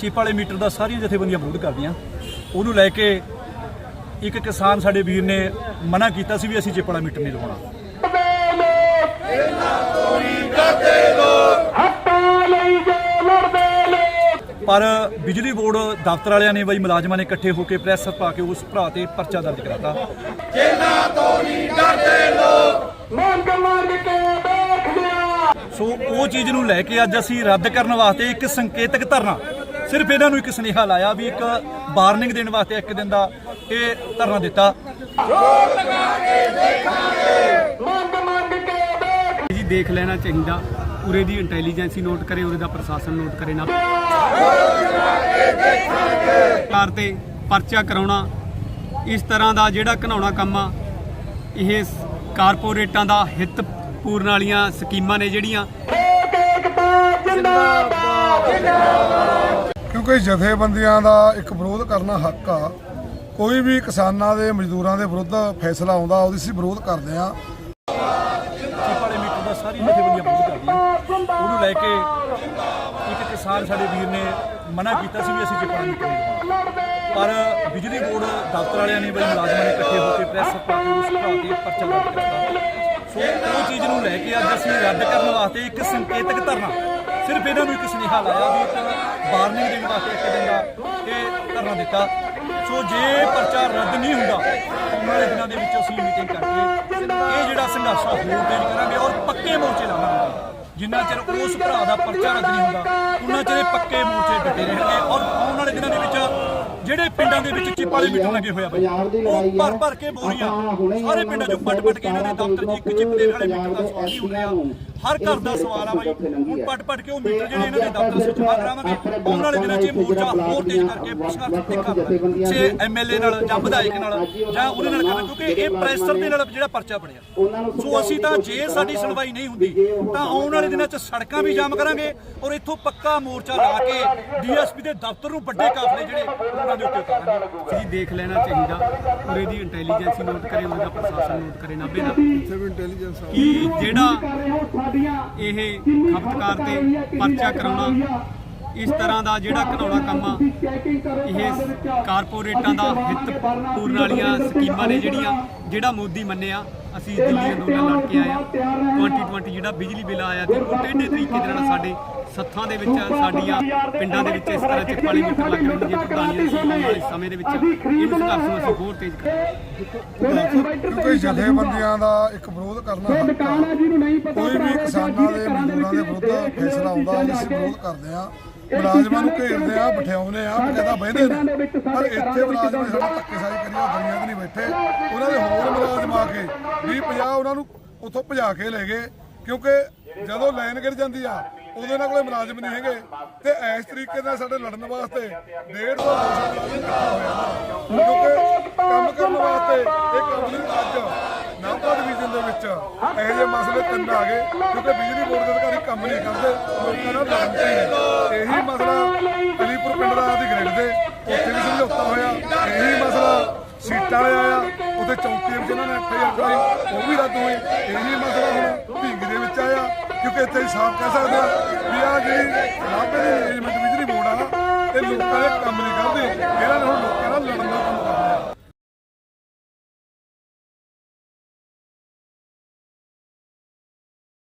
Chip ਵਾਲੇ metre ਦਾ ਸਾਰੀਆਂ ਜਥੇਬੰਦੀਆਂ ਵਿਰੋਧ ਕਰਦੀਆਂ। ਉਹਨੂੰ ਲੈ ਕੇ ਇੱਕ ਕਿਸਾਨ ਸਾਡੇ ਵੀਰ ਨੇ ਮਨਾ ਕੀਤਾ ਸੀ ਵੀ ਅਸੀਂ ਚਿੱਪ ਵਾਲਾ ਮੀਟਰ ਨਹੀਂ ਲਵਾਉਣਾ। ਪਰ ਬਿਜਲੀ ਬੋਰਡ ਦਫ਼ਤਰ ਵਾਲਿਆਂ ਨੇ ਬਈ ਮੁਲਾਜ਼ਮਾਂ ਨੇ ਇਕੱਠੇ ਹੋ ਕੇ ਪ੍ਰੈਸ ਪਾ ਕੇ ਉਸ ਭਰਾ ਤੇ ਪਰਚਾ ਦਰਜ ਕਰਾਤਾ। ਮੰਗ ਮੰਗ ਕੇ ਦੇਖ ਲਿਆ ਸੋ ਉਹ ਚੀਜ਼ ਨੂੰ ਲੈ ਕੇ ਅੱਜ ਅਸੀਂ ਰੱਦ ਕਰਨ ਵਾਸਤੇ ਇੱਕ ਸੰਕੇਤਕ ਧਰਨਾ ਸਿਰਫ ਇਹਨਾਂ ਨੂੰ ਇੱਕ ਸੁਨੇਹਾ ਲਾਇਆ ਵੀ ਇੱਕ ਵਾਰਨਿੰਗ ਦੇਣ ਵਾਸਤੇ ਇੱਕ ਦਿਨ ਦਾ ਇਹ ਧਰਨਾ ਦਿੱਤਾ। ਜੀ, ਦੇਖ ਲੈਣਾ ਚਾਹੀਦਾ। ਉਰੇ ਦੀ ਇੰਟੈਲੀਜੈਂਸੀ ਨੋਟ ਕਰੇ, ਉਰੇ ਦਾ ਪ੍ਰਸ਼ਾਸਨ ਨੋਟ ਕਰੇ ਨਾ। ਕਾਰ ਤੇ ਪਰਚਾ ਕਰਾਉਣਾ, ਇਸ ਤਰ੍ਹਾਂ ਦਾ ਜਿਹੜਾ ਘਨਾਉਣਾ ਕੰਮ ਆ, ਇਹ ਕਾਰਪੋਰੇਟਾਂ ਦਾ ਹਿੱਤ ਪੂਰਨ ਵਾਲੀਆਂ ਸਕੀਮਾਂ ਨੇ ਜਿਹੜੀਆਂ। ਲੋਕ ਜਿੰਦਾਬਾਦ। ਕਿਉਂਕਿ ਜਥੇਬੰਦੀਆਂ ਦਾ ਇੱਕ ਵਿਰੋਧ ਕਰਨਾ ਹੱਕ ਆ, ਕੋਈ ਵੀ ਕਿਸਾਨਾਂ ਦੇ, ਮਜ਼ਦੂਰਾਂ ਦੇ ਵਿਰੁੱਧ ਫੈਸਲਾ ਆਉਂਦਾ, ਉਹਦੀ ਅਸੀਂ ਵਿਰੋਧ ਕਰਦੇ ਆ ਚਿੱਪ ਵਾਲੇ ਮੀਟਰ ਦਾ ਸਾਰੀਆਂ ਜਥੇਬੰਦੀਆਂ ਵਿਰੋਧ ਕਰਦੀਆਂ ਉਹਨੂੰ ਲੈ ਕੇ ਇੱਕ ਕਿਸਾਨ ਸਾਡੇ ਵੀਰ ਨੇ ਮਨਾ ਕੀਤਾ ਸੀ ਵੀ ਅਸੀਂ ਚਿੱਪ ਵਾਲਾ ਮੀਟਰ ਨਹੀਂ ਪਰ ਬਿਜਲੀ ਬੋਰਡ ਦਫ਼ਤਰ ਵਾਲਿਆਂ ਨੇ ਬਈ ਮੁਲਾਜ਼ਮਾਂ ਨੇ ਇਕੱਠੇ ਹੋ ਕੇ ਪ੍ਰੈਸ ਪਾ ਕੇ, ਉਸ ਭਰਾ ਤੇ ਪਰਚਾ ਦਰਜ ਕਰਾਤਾ। ਸੋ ਉਹ ਚੀਜ਼ ਨੂੰ ਲੈ ਕੇ ਅੱਜ ਅਸੀਂ ਰੱਦ ਕਰਨ ਵਾਸਤੇ ਇੱਕ ਸੰਕੇਤਕ ਧਰਨਾ ਸਿਰਫ ਇਹਨਾਂ ਨੂੰ ਇੱਕ ਸੁਨੇਹਾ ਲਾਇਆ ਵੀ ਇੱਕ ਵਾਰਨਿੰਗ ਦੇਣ ਵਾਸਤੇ ਇੱਕ ਦਿਨ ਦਾ ਇਹ ਧਰਨਾ ਦਿੱਤਾ। ਸੋ ਜੇ ਪਰਚਾ ਰੱਦ ਨਹੀਂ ਹੁੰਦਾ ਆਉਣ ਵਾਲੇ ਦਿਨਾਂ ਦੇ ਵਿੱਚ ਅਸੀਂ ਮੀਟਿੰਗ ਕਰਕੇ ਇਹ ਜਿਹੜਾ ਸੰਘਰਸ਼ ਆ ਹੋਰ ਤੇਜ਼ ਕਰਾਂਗੇ ਔਰ ਪੱਕੇ ਮੋਰਚੇ ਲਾਵਾਂਗੇ। ਜਿੰਨਾ ਚਿਰ ਉਸ ਭਰਾ ਦਾ ਪਰਚਾ ਰੱਦ ਨਹੀਂ ਹੁੰਦਾ ਉਹਨਾਂ ਚਿਰ ਪੱਕੇ ਮੋਰਚੇ ਡਟੇ ਰਹਿਣਗੇ ਔਰ ਆਉਣ ਵਾਲੇ ਦਿਨਾਂ ਦੇ ਵਿੱਚ ਜਿਹੜੇ ਪਿੰਡਾਂ ਦੇ ਵਿੱਚ ਚਿੱਪ ਵਾਲੇ ਮੀਟਰ ਲੱਗੇ ਹੋਇਆ ਬਈ ਉਹ ਭਰ ਭਰ ਕੇ ਬੋਰੀਆਂ ਸਾਰੇ ਪਿੰਡਾਂ ਚੋਂ ਪੱਟ ਪੱਟ ਕੇ ਇਹਨਾਂ ਦੇ ਦਫ਼ਤਰ 'ਚ ਇੱਕ ਚਿੱਪ ਦੇ ਵਾਲੇ ਮੀਟਰ ਦਾ ਹੀ ਹੁੰਦੇ ਹਰ ਘਰ ਦਾ ਸਵਾਲ ਆ ਬਾਈ। ਹੁਣ ਪੱਟ ਪੱਟ ਕੇ ਉਹ ਮੀਟਰ ਜਿਹੜੇ ਇਹਨਾਂ ਦੇ ਦਫ਼ਤਰ 'ਚ ਜਮ੍ਹਾਂ ਕਰਾਵਾਂਗੇ ਆਉਣ ਵਾਲੇ ਦਿਨਾਂ 'ਚ ਇਹ ਮੋਰਚਾ ਹੋਰ ਤੇਜ਼ ਕਰਕੇ ਪੁੱਛਣਾ ਤਿੱਖਾ ਛੇ ਐਮਐਲਏ ਨਾਲ ਜਾਂ ਵਿਧਾਇਕ ਨਾਲ ਜਾਂ ਉਹਦੇ ਨਾਲ ਕਰਨਾ ਕਿਉਂਕਿ ਇਹ ਪ੍ਰੈਸ਼ਰ ਦੇ ਨਾਲ ਜਿਹੜਾ ਪਰਚਾ ਬਣਿਆ ਸੋ ਅਸੀਂ ਤਾਂ ਜੇ ਸਾਡੀ ਸੁਣਵਾਈ ਨਹੀਂ ਹੁੰਦੀ ਤਾਂ ਆਉਣ ਵਾਲੇ ਦਿਨਾਂ 'ਚ ਸੜਕਾਂ ਵੀ ਜਾਮ ਕਰਾਂਗੇ ਔਰ ਇੱਥੋਂ ਪੱਕਾ ਮੋਰਚਾ ਲਾ ਕੇ ਡੀਐਸਪੀ ਦੇ ਦਫ਼ਤਰ ਨੂੰ ਵੱਡੇ ਕਾਫਲੇ ਜਿਹੜੇ ਉਹਨਾਂ ਦੇ ਉੱਤੇ ਉਤਾਰਾਂਗੇ। ਜੀ ਦੇਖ ਲੈਣਾ ਚਾਹੀਦਾ ਉਰੇ ਦੀ ਇੰਟੈਲੀਜੈਂਸੀ ਨੋਟ ਕਰੇ ਉਰੇ ਦਾ ਪ੍ਰਸ਼ਾਸਨ ਨੋਟ ਕਰੇ ਨਾਭੇ ਦਾ। ਕਿ ਜਿਹੜਾ ਇਹ ਖਪਤਕਾਰ ਤੇ ਪਰਚਾ ਕਰਾਉਣਾ ਇਸ ਤਰ੍ਹਾਂ ਦਾ ਜਿਹੜਾ ਘਨਾਉਣਾ ਕੰਮ ਆ ਇਹ ਕਾਰਪੋਰੇਟਾਂ ਦਾ ਹਿੱਤ ਪੂਰਨ ਵਾਲੀਆਂ ਸਕੀਮਾਂ ਨੇ ਜਿਹੜੀਆਂ ਜਿਹੜਾ ਮੋਦੀ ਮੰਨਿਆ ਅਸੀਂ ਦਿੱਲੀ ਅੰਦੋਲਨ ਲੜ ਕੇ ਆਏ ਆ 2020 ਜਿਹੜਾ ਬਿਜਲੀ ਬਿੱਲ ਆਇਆ ਤੇ ਉਹ ਟੇਢੇ ਤਰੀਕੇ ਦੇ ਨਾਲ ਸਾਡੇ ਸੱਥਾਂ ਦੇ ਵਿੱਚ ਸਾਡੀਆਂ ਪਿੰਡਾਂ ਦੇ ਵਿੱਚ ਇਸ ਤਰ੍ਹਾਂ ਚਿੱਪ ਵਾਲੀ ਮੀਟਰ ਲੱਗ ਰਹੀ ਹੈ ਪ੍ਰਧਾਨੀਆਂ ਆਉਣ ਵਾਲੇ ਸਮੇਂ ਦੇ ਵਿੱਚ ਇਹ ਸੰਘਰਸ਼ ਨੂੰ ਅਸੀਂ ਹੋਰ ਤੇਜ਼ ਕਰਾਂਗੇ ਕਿਉਂਕਿ ਜਥੇਬੰਦੀਆਂ ਦਾ ਇੱਕ ਵਿਰੋਧ ਕਰਨਾ ਹੱਕ ਆ। ਕੋਈ ਵੀ ਕਿਸਾਨਾਂ ਦੇ ਮਜ਼ਦੂਰਾਂ ਦੇ ਵਿਰੁੱਧ ਫੈਸਲਾ ਆਉਂਦਾ ਉਹਦੀ ਅਸੀਂ ਵਿਰੋਧ ਕਰਦੇ ਆ ਮੁਲਾਜ਼ਮਾਂ ਨੂੰ ਘੇਰਦੇ ਆ ਬਿਠਾਉਂਦੇ ਆ ਬਕਾਇਦਾ ਬਹਿੰਦੇ ਨੇ। ਪਰ ਇੱਥੇ ਮੁਲਾਜ਼ਮ ਨੇ ਸਾਡਾ ਧੱਕੇਸ਼ਾਹੀ ਕਰੀ ਆ ਦੁਨੀਆ ਨਹੀਂ ਬੈਠੇ। ਉਹਨਾਂ ਦੇ ਹੋਰ ਮੁਲਾਜ਼ਮ ਆ ਕੇ 20 50 ਉਹਨਾਂ ਨੂੰ ਉੱਥੋਂ ਭਜਾ ਕੇ ਲੈ ਗਏ ਕਿਉਂਕਿ ਜਦੋਂ ਲਾਈਨ ਗਿਰ ਜਾਂਦੀ ਆ ਉਦੋਂ ਇਹਨਾਂ ਕੋਲੇ ਮੁਲਾਜ਼ਮ ਨਹੀਂ ਹੈਗੇ। ਤੇ ਇਸ ਤਰੀਕੇ ਨਾਲ ਸਾਡੇ ਲੜਨ ਵਾਸਤੇ 150 ਮੁਲਾਜ਼ਮ ਹੋਇਆ ਕਿਉਂਕਿ ਕੰਮ ਕਰਨ ਵਾਸਤੇ ਇਹ ਕੰਪਨੀ ਅੱਜ ਨਾਭਾ ਡਿਵੀਜ਼ਨ ਦੇ ਵਿੱਚ ਇਹੋ ਜਿਹੇ ਮਸਲੇ ਤਿੰਨ ਆ ਗਏ, ਕਿਉਂਕਿ ਬਿਜਲੀ ਬੋਰਡ ਦੇ ਅਧਿਕਾਰੀ ਕੰਮ ਨਹੀਂ ਕਰਦੇ, ਲੋਕਾਂ ਨਾਲ ਲੜਦੇ ਨੇ ਇਹੀ ਮਸਲਾ ਅਲੀਪੁਰ ਪਿੰਡ ਦਾ ਦੀ ਗ੍ਰਿਡ ਦੇ, ਉੱਥੇ ਵੀ ਸਮਝੌਤਾ ਹੋਇਆ, ਇਹੀ ਮਸਲਾ ਸੀਟਾਂ ਵਾਲੇ ਆਇਆ ਉੱਥੇ ਚੌਂਕੀ ਵਿੱਚ ਇਹਨਾਂ ਨੇ ਐਫਆਈਆਰ ਕਰਾਈ, ਉਹ ਵੀ ਰੱਦ ਹੋਈ ਇਹੀ ਮਸਲਾ ਹੁਣ ਢੀਂਗ ਦੇ ਵਿੱਚ ਆਇਆ, ਕਿਉਂਕਿ ਇੱਥੇ ਹੀ ਸਾਫ਼ ਕਹਿ ਸਕਦੇ ਆ ਵੀ ਆ ਜਿਹੜੀ ਨਾਭੇ ਦੀ ਮੈਨੇਜਮੈਂਟ ਬਿਜਲੀ ਬੋਰਡ ਆ ਇਹ ਲੋਕਾਂ ਦੇ ਕੰਮ ਨਹੀਂ ਕਰਦੇ, ਇਹਨਾਂ ਨੇ ਹੁਣ ਲੋਕਾਂ